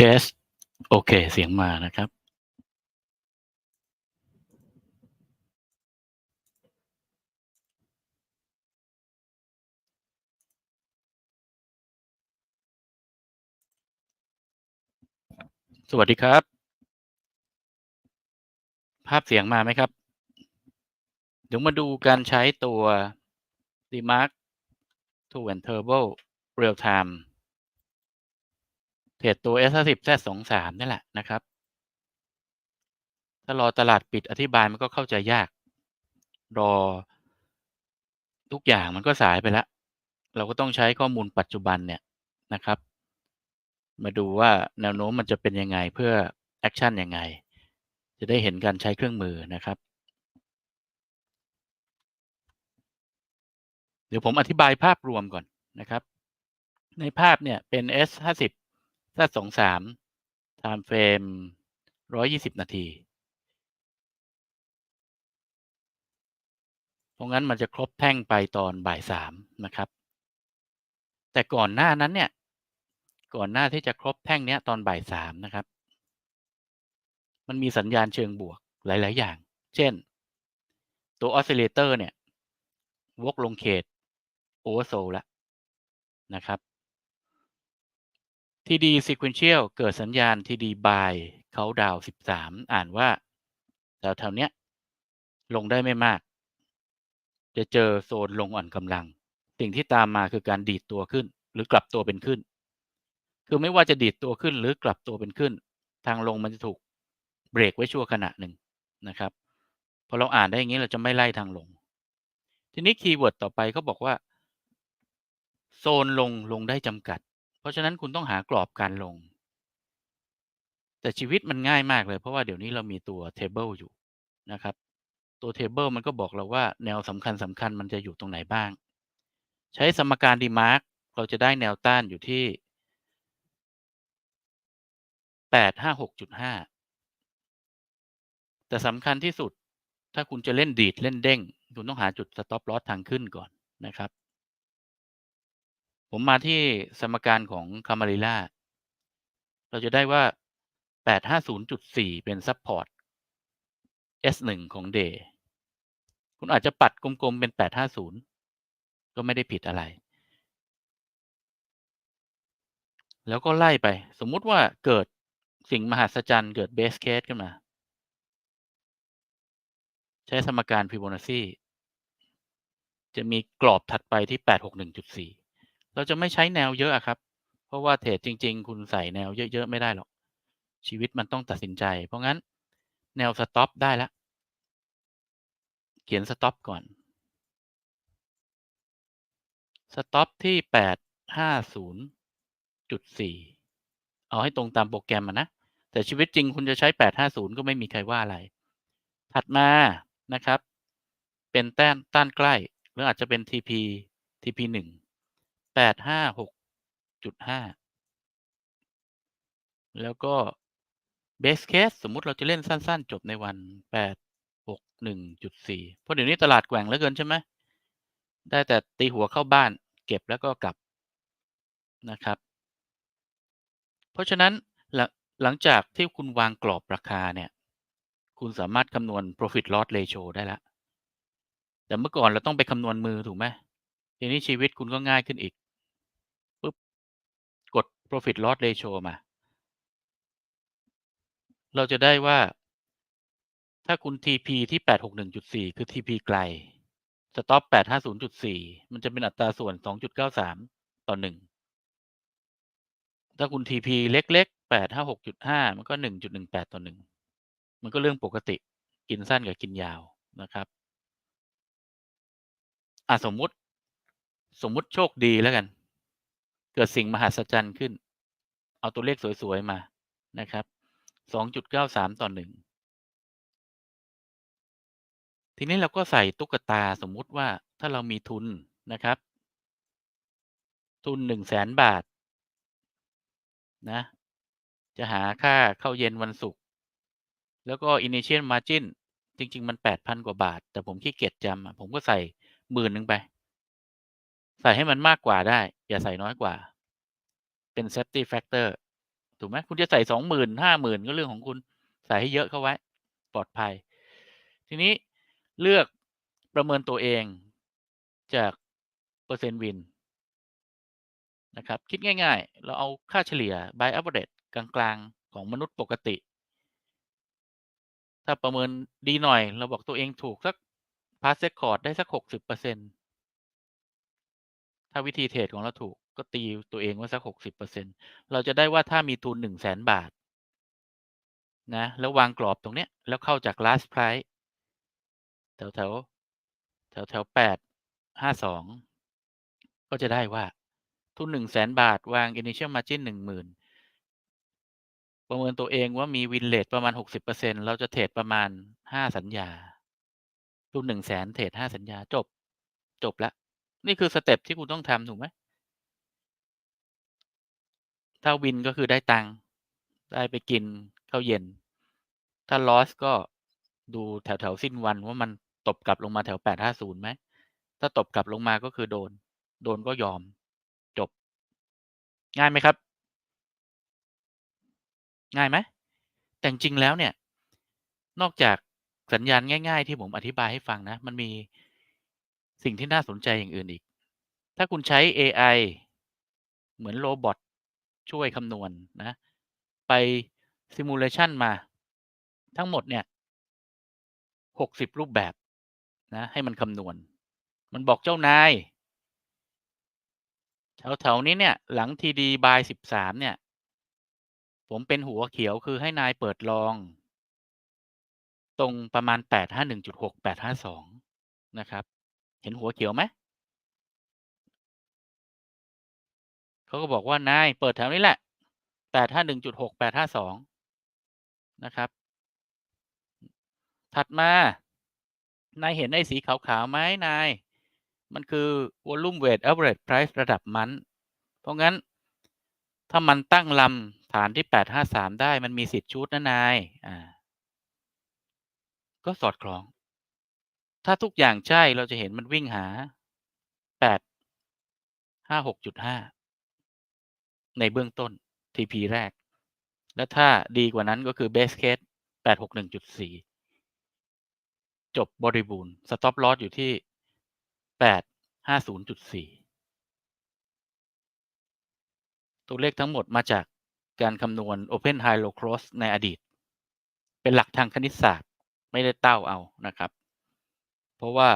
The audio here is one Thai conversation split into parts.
test โอเค เสียงมานะครับ สวัสดีครับ ภาพเสียงมาไหมครับ เดี๋ยวมาดูการใช้ตัว Remark to and Turbo Real Time เทรดตัว S50 Z23 นี่แหละนะครับ ถ้ารอตลาดปิดอธิบายมันก็เข้าใจยาก รอทุกอย่างมันก็สายไปแล้ว เราก็ต้องใช้ข้อมูลปัจจุบันเนี่ยนะครับ มาดูว่าแนวโน้มมันจะเป็นยังไงเพื่อแอคชั่นยังไง จะได้เห็นการใช้เครื่องมือนะครับ เดี๋ยวผมอธิบายภาพรวมก่อนนะครับ ในภาพเนี่ยเป็น S50 Z23 time frame 120นาที เพราะงั้นมันจะครบแท่งไปตอนบ่ายสามนะครับ แต่ก่อนหน้านั้นเนี่ย ก่อนหน้าที่จะครบแท่งเนี้ยตอนบ่ายสามนะครับ มันมีสัญญาณเชิงบวกหลาย ๆ อย่าง เช่น ตัวออสซิเลเตอร์เนี่ยวกลงเขตโอเวอร์โซลแล้วนะครับ TD sequential เกิดสัญญาณ TD buy เขาดาว13อ่านว่าแถวๆเนี้ย ลงได้ไม่มาก จะเจอโซนลงอ่อนกำลัง สิ่งที่ตามมาคือการดีดตัวขึ้น หรือกลับตัวเป็นขึ้น คือไม่ว่าจะดีดตัวขึ้นหรือกลับตัวเป็นขึ้น ทางลงมันจะถูกเบรกไว้ชั่วขณะหนึ่งนะครับพอเราอ่านได้อย่างนี้เราจะไม่ไล่ทางลง ทีนี้คีย์เวิร์ดต่อไปเขาบอกว่า โซนลงลงได้จำกัด เพราะฉะนั้นคุณต้องหากรอบการลง แต่ชีวิตมันง่ายมากเลย เพราะว่าเดี๋ยวนี้เรามีตัวเทเบิลอยู่นะครับ ตัวเทเบิลมันก็บอกเราว่าแนวสำคัญสำคัญมันจะอยู่ตรงไหนบ้าง ใช้สมการดีมาร์กเราจะได้แนวต้านอยู่ที่แปดห้าหกจุดห้าแต่สำคัญที่สุดถ้าคุณจะเล่นดีดเล่นเด้ง คุณต้องหาจุดสต็อปลอสทางขึ้นก่อนนะครับ ผมมาที่สมการของคามาริล่าเราจะได้ว่า 850.4 เป็นซัพพอร์ต S1 ของ Day คุณอาจจะปัดกลมๆเป็น 850 ก็ไม่ได้ผิดอะไร แล้วก็ไล่ไป สมมุติว่าเกิดสิ่งมหัศจรรย์เกิดเบสเคสขึ้นมา ใช้สมการฟิโบนัชชีจะมีกรอบถัดไปที่ 861.4 เราจะไม่ใช้แนวเยอะอะครับ เพราะว่าเทรดจริง ๆ คุณใส่แนวเยอะๆ ไม่ได้หรอก ชีวิตมันต้องตัดสินใจ เพราะงั้นแนวสต็อปได้แล้วเขียนสต็อปก่อน สต็อปที่850.4เอาให้ตรงตามโปรแกรมมานะ แต่ชีวิตจริงคุณจะใช้850ก็ไม่มีใครว่าอะไร ถัดมานะครับ เป็นแต้นต้านใกล้ หรืออาจจะเป็น TP TP 1 856.5 แล้วก็ base case สมมุติเราจะเล่นสั้น ๆ จบในวัน861.4เพราะเดี๋ยวนี้ตลาดแกว่งเหลือเกินใช่ไหมได้แต่ตีหัวเข้าบ้านเก็บแล้วก็กลับนะครับ เพราะฉะนั้นหลังจากที่คุณวางกรอบราคาเนี่ย คุณสามารถคำนวณ profit loss ratio ได้แล้วแต่เมื่อก่อนเราต้องไปคำนวณมือถูกไหมทีนี้ชีวิตคุณก็ง่ายขึ้นอีก profit loss ratio มา เราจะได้ว่า ถ้าคุณ TP ที่ 861.4 คือ TP ไกล stop 850.4 มันจะเป็นอัตราส่วน 2.93 ต่อ 1 ถ้าคุณ TP เล็กๆ 856.5 มันก็ 1.18 ต่อ 1 มันก็เรื่องปกติ กินสั้นกับกินยาวนะครับอะสมมุติ สมมุติโชคดีแล้วกัน เกิดสิ่งมหัศจรรย์ขึ้น เอาตัวเลขสวยๆมานะครับ2.93ต่อ1ทีนี้เราก็ใส่ตุ๊กตาสมมุติว่าถ้าเรามีทุนนะครับ ทุน100,000บาทนะ จะหาค่าเข้าเย็นวันศุกร์ แล้วก็ initial margin จริง ๆ มัน 8,000 กว่าบาท แต่ผมขี้เกียจจำผมก็ใส่หมื่นหนึ่งไป ใส่ให้มันมากกว่าได้ อย่าใส่น้อยกว่า เป็น safety factor ถูกไหมคุณจะใส่สองหมื่นห้าหมื่นก็เรื่องของคุณใส่ให้เยอะเข้าไว้ ปลอดภัย ทีนี้เลือกประเมินตัวเองจากเปอร์เซ็นต์วินนะครับ คิดง่ายๆ เราเอาค่าเฉลี่ย by average กลางๆ ของมนุษย์ปกติ ถ้าประเมินดีหน่อย เราบอกตัวเองถูกสัก pass record ได้สักหกสิบเปอร์เซ็น ถ้าวิธีเทรดของเราถูกก็ตีตัวเองว่าสักหกสิบเปอร์เซ็นเราจะได้ว่าถ้ามีทุนหนึ่งแสนบาท นะ แล้ววางกรอบตรงเนี้ย แล้วเข้าจาก last price แถวแถวแถวแถวแปดห้าสองก็จะได้ว่า ทุนหนึ่งแสนบาท วาง initial margin หนึ่งหมื่นประเมินตัวเองว่ามีวินเลทประมาณหกสิบเปอร์เซ็นเราจะเทรดประมาณห้าสัญญา ทุนหนึ่งแสนเทรดห้าสัญญาจบ จบแล้ว นี่คือสเต็ปที่คุณต้องทำถูกไหม ถ้าวินก็คือได้ตังค์ได้ไปกินข้าวเย็น ถ้าลอสก็ดูแถวแถวสิ้นวันว่ามันตบกลับลงมาแถวแปดห้าศูนย์ไหม ถ้าตบกลับลงมาก็คือโดน โดนก็ยอม จบ ง่ายไหมครับ ง่ายไหม แต่จริงแล้วเนี่ย นอกจากสัญญาณง่าย ๆ ที่ผมอธิบายให้ฟังนะ มันมี สิ่งที่น่าสนใจอย่างอื่นอีก ถ้าคุณใช้ AI เหมือนโรบอทช่วยคำนวณนะ ไปซิมูเลชันมา ทั้งหมดเนี่ยหกสิบรูปแบบนะ ให้มันคำนวณ มันบอกเจ้านายแถวๆนี้เนี่ย หลังทีดีบายสิบสามเนี่ย ผมเป็นหัวเขียวคือให้นายเปิดลอง ตรงประมาณแปดห้าหนึ่งจุดหกแปดห้าสองนะครับ เห็นหัวเขียวไหมเขาก็บอกว่านายเปิดแถวนี้แหละแปดห้าหนึ่งจุดหกแปดห้าสองนะครับ ถัดมา นายเห็นไอ้สีขาวๆไหมนาย มันคือ volume weight average price ระดับมัน เพราะงั้น ถ้ามันตั้งลำฐานที่แปดห้าสามได้มันมีสิทธิ์ชุดนะนาย อ่า ก็สอดคล้อง ถ้าทุกอย่างใช่เราจะเห็นมันวิ่งหาแปดห้าหกจุดห้าในเบื้องต้น TP แรก และถ้าดีกว่านั้นก็คือ base case แปดหกหนึ่งจุดสี่จบบริบูรณ์ stop loss อยู่ที่แปดห้าศูนย์จุดสี่ตัวเลขทั้งหมดมาจากการคำนวณ Open High Low Close ในอดีต เป็นหลักทางคณิตศาสตร์ ไม่ได้เต้าเอานะครับ เพราะว่า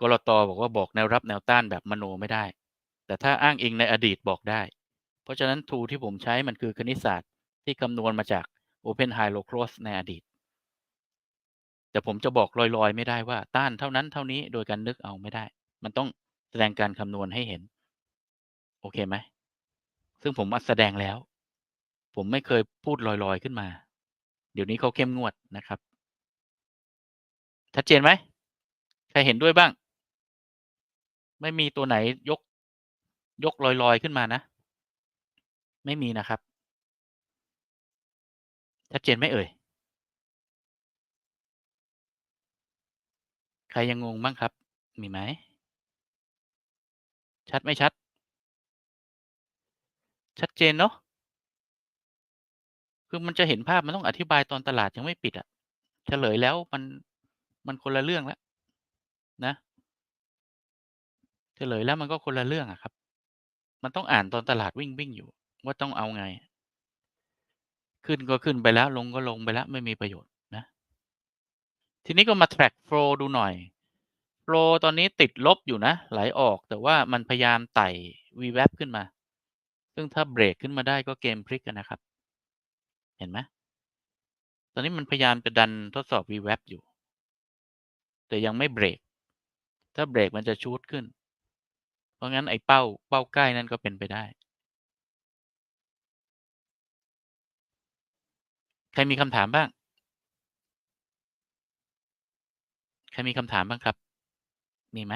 กรตบอกว่าบอกแนวรับแนวต้านแบบมโนไม่ได้ แต่ถ้าอ้างอิงในอดีตบอกได้ เพราะฉะนั้นทูที่ผมใช้มันคือคณิตศาสตร์ที่คำนวณมาจาก Open High Low Close ในอดีต แต่ผมจะบอกลอยๆ ไม่ได้ว่าต้านเท่านั้นเท่านี้โดยการนึกเอาไม่ได้ มันต้องแสดงการคำนวณให้เห็น โอเคไหม ซึ่งผมมาแสดงแล้ว ผมไม่เคยพูดลอยๆขึ้นมา เดี๋ยวนี้เขาเข้มงวดนะครับชัดเจนไหม ใครเห็นด้วยบ้าง ไม่มีตัวไหนยก ยกลอยๆขึ้นมานะ ไม่มีนะครับชัดเจนไหมเอ่ย ใครยังงงบ้างครับ มีไหม ชัดไม่ชัด ชัดเจนเนาะ คือมันจะเห็นภาพมันต้องอธิบายตอนตลาดยังไม่ปิดอะเฉลยแล้วมันมันคนละเรื่องแล้ว นะเฉลยแล้วมันก็คนละเรื่องอะครับ มันต้องอ่านตอนตลาดวิ่งวิ่งอยู่ ว่าต้องเอาไง ขึ้นก็ขึ้นไปแล้ว ลงก็ลงไปแล้ว ไม่มีประโยชน์นะ ทีนี้ก็มา track flow ดูหน่อย flow ตอนนี้ติดลบอยู่นะ ไหลออกแต่ว่ามันพยายามไต่ VWAP ขึ้นมา ซึ่งถ้าเบรกขึ้นมาได้ก็เกมพลิกกันนะครับ เห็นไหมตอนนี้มันพยายามจะดันทดสอบ VWAP อยู่ แต่ยังไม่เบรก ถ้าเบรกมันจะชูดขึ้น เพราะงั้นไอ้เป้าเป้าใกล้นั่นก็เป็นไปได้ ใครมีคำถามบ้าง ใครมีคำถามบ้างครับ มีไหม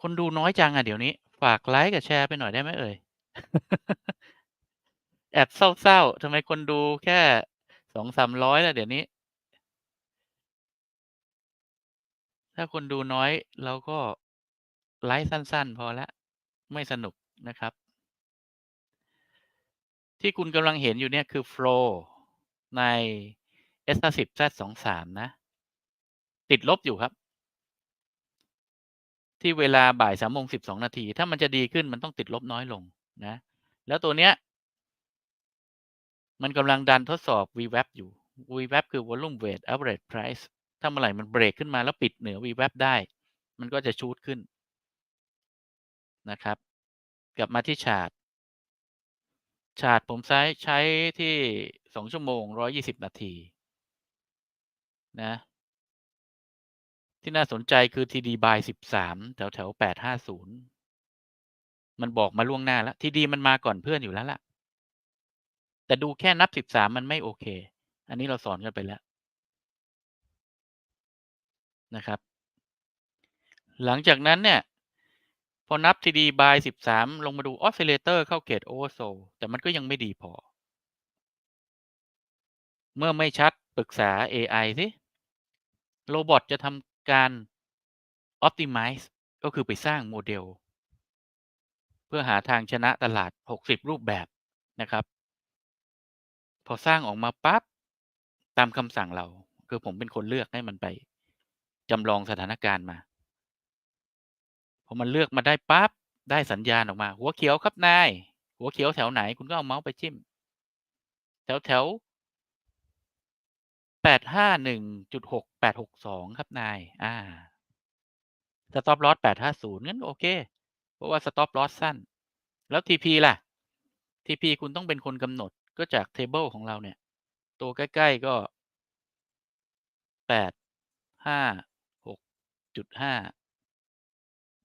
คนดูน้อยจังอะเดี๋ยวนี้ ฝากไลค์กับแชร์ไปหน่อยได้ไหมเอ่ย แอบเศร้าๆทำไมคนดูแค่สองสามร้อยแล้วเดี๋ยวนี้ ถ้าคนดูน้อยเราก็ไลฟ์สั้น ๆ พอล้วไม่สนุกนะครับ ที่คุณกำลังเห็นอยู่เนี่ยคือ flow ใน s 1 0 z 2 3 นะ ติดลบอยู่ครับ ที่เวลาบ่ายสามโมงสิบสองนาที ถ้ามันจะดีขึ้นมันต้องติดลบน้อยลงนะ แล้วตัวเนี้ย มันกำลังดันทดสอบ VWAP อยู่ VWAP คือ volume weight average price ถ้าเมื่อไหร่มันเบรกขึ้นมาแล้วปิดเหนือ VWAP ได้ มันก็จะชูดขึ้นนะครับ กลับมาที่ชาร์ตชาร์ตผมใช้ใช้ที่สองชั่วโมงร้อยี่สิบนาทีนะ ที่น่าสนใจคือ TD by สิบสามแถวแถวแปดห้าศูนย์มันบอกมาล่วงหน้าแล้ว TD มันมาก่อนเพื่อนอยู่แล้วล่ะ แต่ดูแค่นับสิบสามมันไม่โอเค อันนี้เราสอนกันไปแล้ว นะครับ หลังจากนั้นเนี่ย พอนับ TD by สิบสามลงมาดู oscillator เข้าเกต oversold แต่มันก็ยังไม่ดีพอ เมื่อไม่ชัดปรึกษา AI สิโรบอทจะทำการ optimize ก็คือไปสร้างโมเดล เพื่อหาทางชนะตลาด 60 รูปแบบนะครับ พอสร้างออกมาปั๊บตามคำสั่งเรา คือผมเป็นคนเลือกให้มันไป จำลองสถานการณ์มาพอมันเลือกมาได้ปั๊บได้สัญญาณออกมา หัวเขียวครับนาย หัวเขียวแถวไหนคุณก็เอาเมาส์ไปจิ้ม แถวแถวแปดห้าหนึ่งจุดหกแปดหกสองครับนาย อ่าสต็อปลอสแปดห้าศูนย์งั้นโอเค เพราะว่าสต็อปลอสสั้น แล้ว TP ล่ะ TP คุณต้องเป็นคนกำหนดก็จากเทเบิลของเราเนี่ย ตัวใกล้ ๆ ก็แปดห้า จุดห้า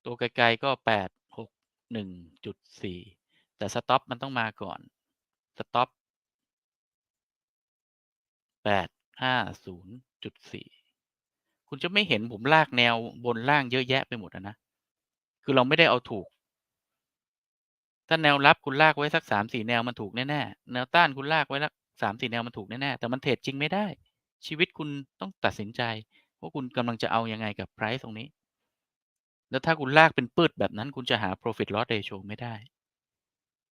ตัวไกลๆก็แปดหกหนึ่งจุดสี่แต่สต็อปมันต้องมาก่อนสต็อปแปดห้าศูนย์จุดสี่คุณจะไม่เห็นผมลากแนวบนล่างเยอะแยะไปหมดนะ คือเราไม่ได้เอาถูก ถ้าแนวรับคุณลากไว้สักสามสี่แนวมันถูกแน่ๆ แนวต้านคุณลากไว้สักสามสี่แนวมันถูกแน่ๆ แต่มันเทรดจริงไม่ได้ ชีวิตคุณต้องตัดสินใจ ว่าคุณกำลังจะเอายังไงกับ price ตรงนี้ แล้วถ้าคุณลากเป็นปืดแบบนั้น คุณจะหา profit loss ratio ไม่ได้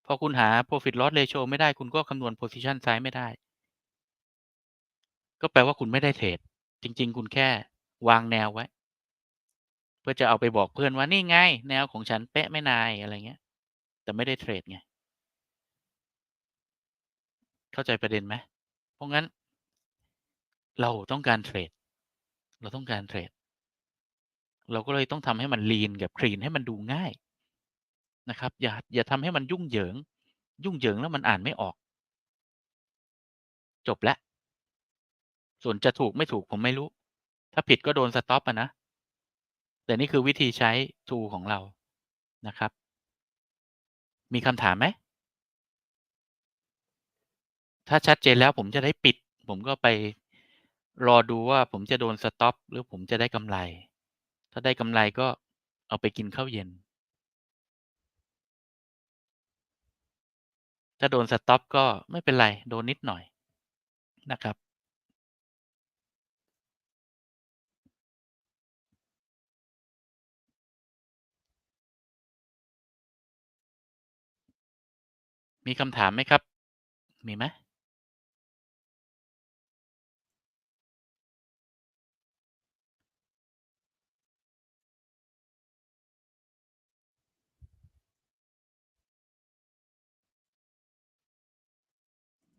พอคุณหา profit loss ratio ไม่ได้ คุณก็คำนวณ position size ไม่ได้ ก็แปลว่าคุณไม่ได้เทรด จริง ๆ คุณแค่วางแนวไว้ เพื่อจะเอาไปบอกเพื่อนว่านี่ไง แนวของฉันเป๊ะไม่นายอะไรเงี้ย แต่ไม่ได้เทรดไง เข้าใจประเด็นไหม เพราะงั้น เราต้องการเทรด เราต้องการเทรด เราก็เลยต้องทำให้มันลีนกับคลีนให้มันดูง่ายนะครับ อย่าอย่าทำให้มันยุ่งเหยิง ยุ่งเหยิงแล้วมันอ่านไม่ออก จบแล้วส่วนจะถูกไม่ถูกผมไม่รู้ ถ้าผิดก็โดนสต็อปอะนะ แต่นี่คือวิธีใช้ tool ของเรานะครับ มีคำถามไหม ถ้าชัดเจนแล้วผมจะได้ปิด ผมก็ไป รอดูว่าผมจะโดนสต็อปหรือผมจะได้กำไร ถ้าได้กำไรก็เอาไปกินข้าวเย็น ถ้าโดนสต็อปก็ไม่เป็นไร โดนนิดหน่อยนะครับ มีคำถามไหมครับ มีไหม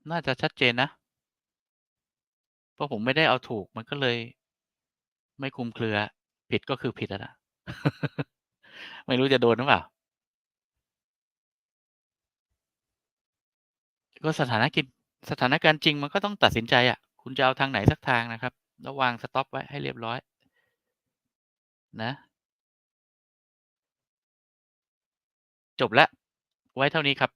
น่าจะชัดเจนนะ เพราะผมไม่ได้เอาถูกมันก็เลย ไม่คุมเครือ ผิดก็คือผิดนะ ไม่รู้จะโดนหรือเปล่า ก็สถานกิจสถานการณ์จริงมันก็ต้องตัดสินใจอะคุณจะเอาทางไหนสักทางนะครับแล้ววางสต็อปไว้ให้เรียบร้อย นะ จบแล้ว ไว้เท่านี้ครับ